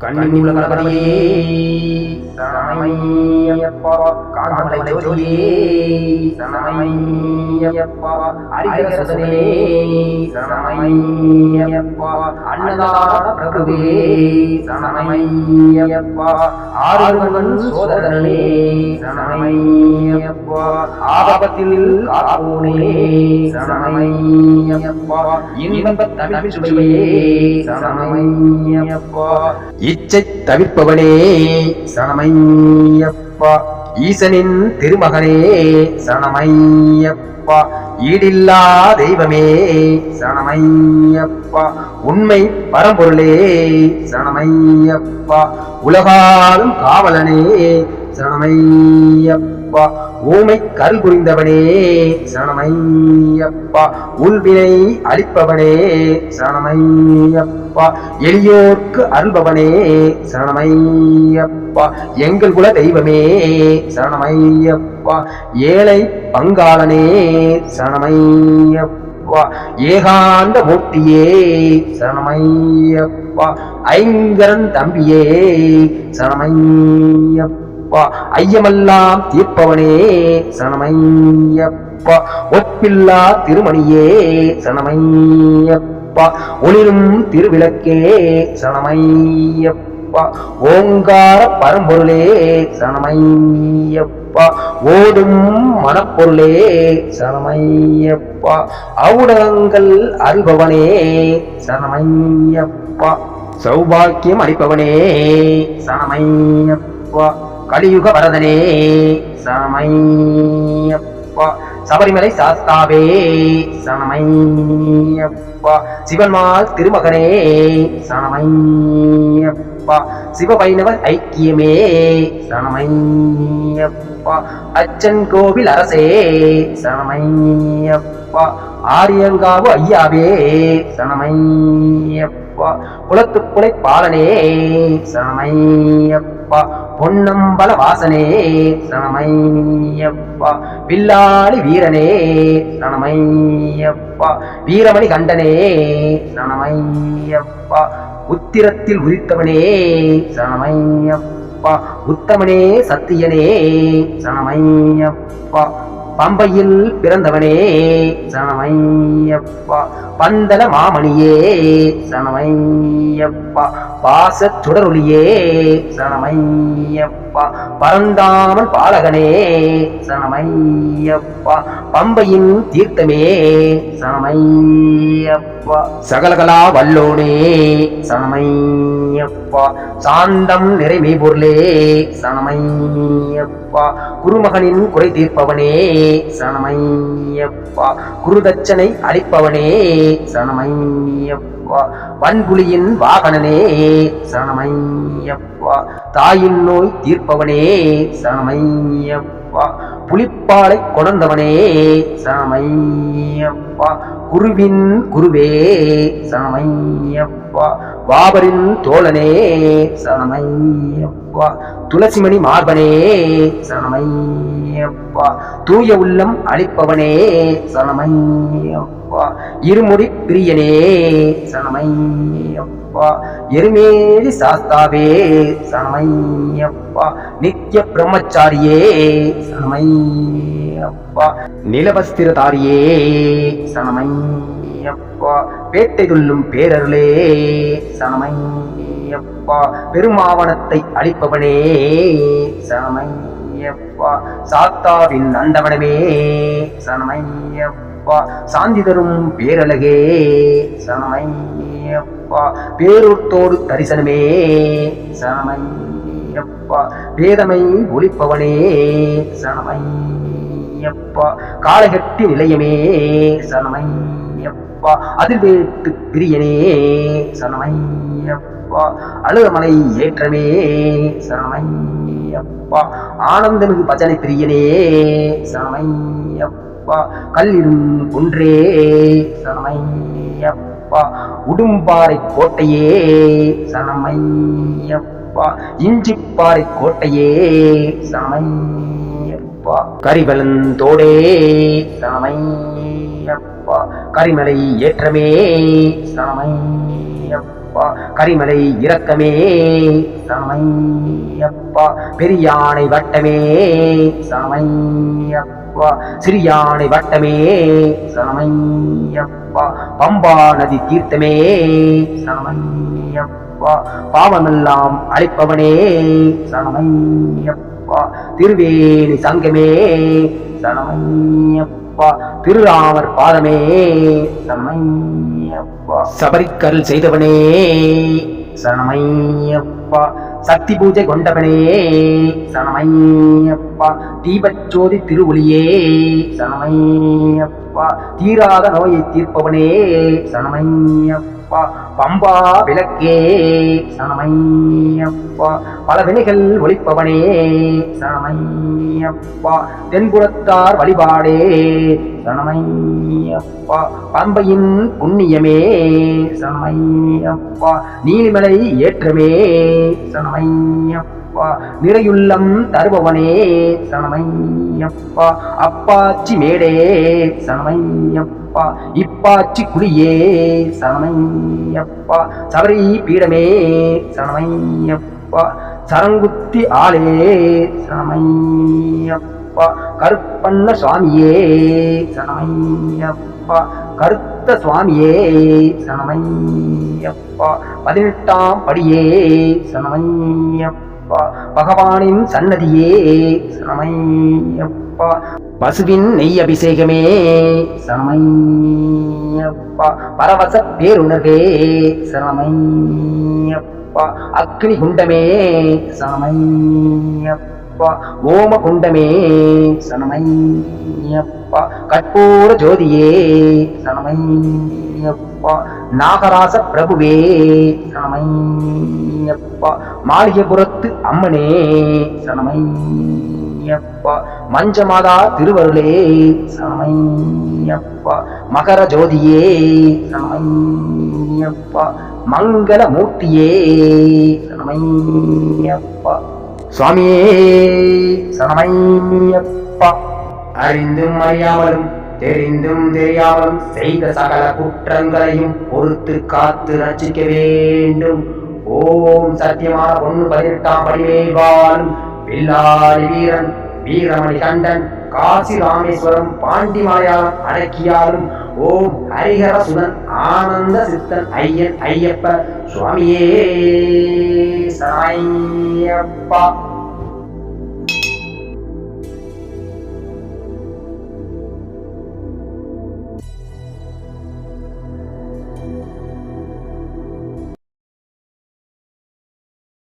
கண்ணிமூல கணபதியே சரணமையப்பா காமலை ஜோதியே சரணமையப்பா ஹரிகரசுதனே சரணமையப்பா அன்னதான பிரபுவே சரணமையப்பா ஆறுவன் சோதரனே சரணமையப்பா ஆபத்தில் காப்போனே சரணமையப்பா இன்பத் தமிழ் சுவையே சரணமையப்பா இச்சை தவிர்ப்பவனே சரணமையப்பா ஈசனின் திருமகனே சரணமையப்பா ஈடில்லா தெய்வமே சரணமையப்பா உண்மை பரம்பொருளே சரணமையப்பா உலகாலும் காவலனே சரணமையப்பா. ஊமை கல் புரிந்தவனே சரணமையப்பா. உள்வினை அளிப்பவனே சரணமையப்பா. எளியோர்க்கு அருள்பவனே சரணமையப்பா. எங்கள் குல தெய்வமே சரணமையப்பா. ஏழை பங்காளனே சரணமையப்பா. ஏகாந்த மூர்த்தியே சரணமையப்பா. ஐங்கரன் தம்பியே சரணமையப்பா. ஐயமெல்லாம் தீர்ப்பவனே சரணமையப்பா. ஒப்பில்லா திருமணியே சரணமையப்பா. ஒளிரும் திருவிளக்கே சரணமையப்பா. ஓங்கார பரம்பொருளே சரணமையப்பா. ஓடும் மனப்பொருளே சரணமையப்பா. அவுடகங்கள் அருள்பவனே சரணமையப்பா. சௌபாக்கியம் அளிப்பவனே சரணமையப்பா. கலியுக வரதனே சமையப்பா சபரிமலை சாஸ்தாவே சரணமையப்பா சிவன்மால் திருமகனே சரணமையப்பா சிவபைணவ ஐக்கியமே சரணமையப்பா அச்சன் கோவில் அரசே சரணமையப்பா ஆரியங்காவு ஐயாவே சரணமையப்பா குலத்துப்புலை பாலனே சமையப்பா பொன்னம்பல வாசனே சரணமையப்பா வில்லாளி வீரனே சனமையப்பா வீரமணி கண்டனே சனமையப்பா உத்திரத்தில் உதித்தவனே சனமையப்பா உத்தமனே சத்தியனே சனமையப்பா பம்பையில் பிறந்தவனே சனமையப்பா. பந்தல மாமணியே சனமையப்பா. பாச சுடரொளியே சனமையப்பா. பரந்தாமல் பாலகனே சனமையப்பா. பம்பையின் தீர்த்தமே சனமையப்பா. சகலகலா வல்லோனே சனமையப்பா. சாந்தம் நிறைமை பொருளே சனமையப்பா. குருமகனின் குறை தீர்ப்பவனே சரணமையப்பா. குருதட்சனை அளிப்பவனே சரணமையப்பா. வன்புலியின் வாகனனே சரணமையப்பா. தாயின் நோய் தீர்ப்பவனே சரணமையப்பா. புலிப்பாலை கொடர்ந்தவனே சரணமையப்பா. குருவின் குருவே சரணமையப்பா வாபரின் தோழனே சரணமையப்பா துளசிமணி மார்பனே சரணமையப்பா தூய உள்ளம் அளிப்பவனே சரணமையப்பா இருமுடி பிரியனே சரணமையப்பா எருமேலி சாஸ்தாவே சரணமையப்பா நித்திய பிரம்மச்சாரியே சரணமையப்பா நிலவஸ்திரதாரியே. சனமையப்பா பேட்டை துள்ளும் பேரருளே. சனமையப்பா பெருமாவனத்தை அளிப்பவனே சனமையப்பா சாத்தாவின் அந்தவனமே. சனமையப்பா சாந்தி தரும் பேரழகே. சனமையப்பா பேரூர்த்தோடு தரிசனமே. பேதமை வேதமை சனமை சரணமையப்பா காலகட்டி நிலையமே சனமையப்பா அதிர்வேட்டு பிரியனே சனமையப்பா அழுகமலை ஏற்றமே சனமையப்பா ஆனந்தமிகு பஜனை பிரியனே சனமையப்பா கல்லிடும் குன்றே சனமையப்பா உடும்பாறை கோட்டையே சனமையப்பா இஞ்சிப்பாறை கோட்டையே சரணமையப்பா கரிவலந்தோடே சமையப்பா. கரிமலை ஏற்றமே சமையப்பா. கரிமலை இரக்கமே சமையப்பா. பெரியானை வட்டமே சமையப்பா. சிறியானை வட்டமே சமையப்பா. பம்பா நதி தீர்த்தமே சமையப்பா. பாவமெல்லாம் அழிப்பவனே சரமையப்பா திருவேணி சங்கமே சரமையப்பா திருராமர் பாதமே சரமையப்பா சபரிக்கல் செய்தவனே சரணமையப்பா சக்தி பூஜை கொண்டவனே சனமையப்பா தீபச்சோதி திருஒளியே சனமையப்பா தீராத நோயை தீர்ப்பவனே சரணமையப்பா பம்பா விளக்கே சரணமையப்பா பல வினைகள் ஒழிப்பவனே சரணமையப்பா தென்புறத்தார் வழிபாடே சரணமையப்பா பம்பையின் புண்ணியமே சரணமையப்பா நீலிமலை ஏற்றமே சரணமையப்பா நிறையுள்ளம் தருபவனே சரணமையப்பா அப்பாச்சி மேடே சரணமையப்பா இப்பாச்சி குடியே சரணமையப்பா சபரி பீடமே சரணமையப்பா சரங்குத்தி ஆளே சரணமையப்பா கருப்பண்ண சுவாமியே சனமையப்பா. கருத்த சுவாமியே சனமையப்பா. பதினெட்டாம் படியே சனமையப்பா. பகவானின் சன்னதியே சனமையப்பா. பசுவின் நெய் அபிஷேகமே சனமையப்பா. பரவச பேருணர்வே சனமையப்பா. அக்னி குண்டமே சரணமையப்பா ஓம குண்டமே சனமையப்பா கற்பூர ஜோதியே சனமையப்பா நாகராச பிரபுவே சனமையப்பா மாளிகைபுரத்து அம்மனே சனமையப்பா மஞ்சமாதா திருவருளே சனமையப்பா மகர ஜோதியே சனமையப்பா மங்கள மூர்த்தியே சரணமையப்பா சுவாமியே. சரணமையப்பா அறிந்தும் அறியாமலும் தெரிந்தும் தெரியாமலும் செய்த சகல குற்றங்களையும் பொறுத்து காத்து ரட்சிக்க வேண்டும். ஓம் சத்தியமான பொண்ணு பதினெட்டாம் படிவே வாழும் பில்லாரி வீரன் வீரமணி கண்டன் காசி ராமேஸ்வரம் பாண்டி மலையாளம் அடக்கியாலும் ஓம் ஹரிஹர சுதன் ஆனந்த சித்தன் ஐயன் ஐயப்ப சுவாமியே. சரணமையப்பா